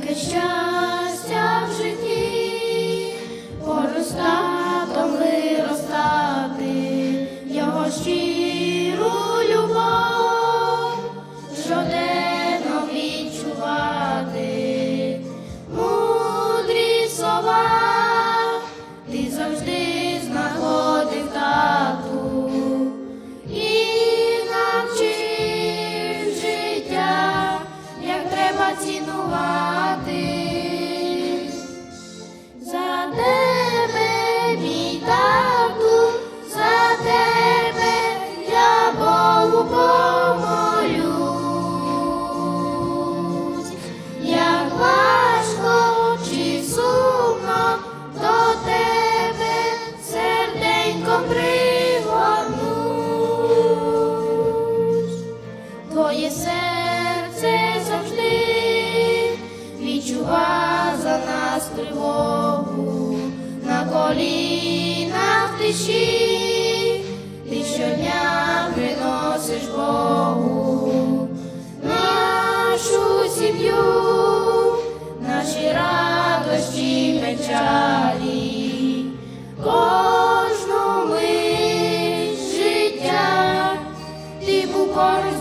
яке щастя в житті, поростатом виростати, його щиру любов, щоденно відчувати, мудрі слова, ти завжди знаходив тату. І навчив життя, як треба цінувати. Колінах ти щодня приносиш Богу нашу сім'ю, наші радощі, печалі, кожну мить життя ти поруч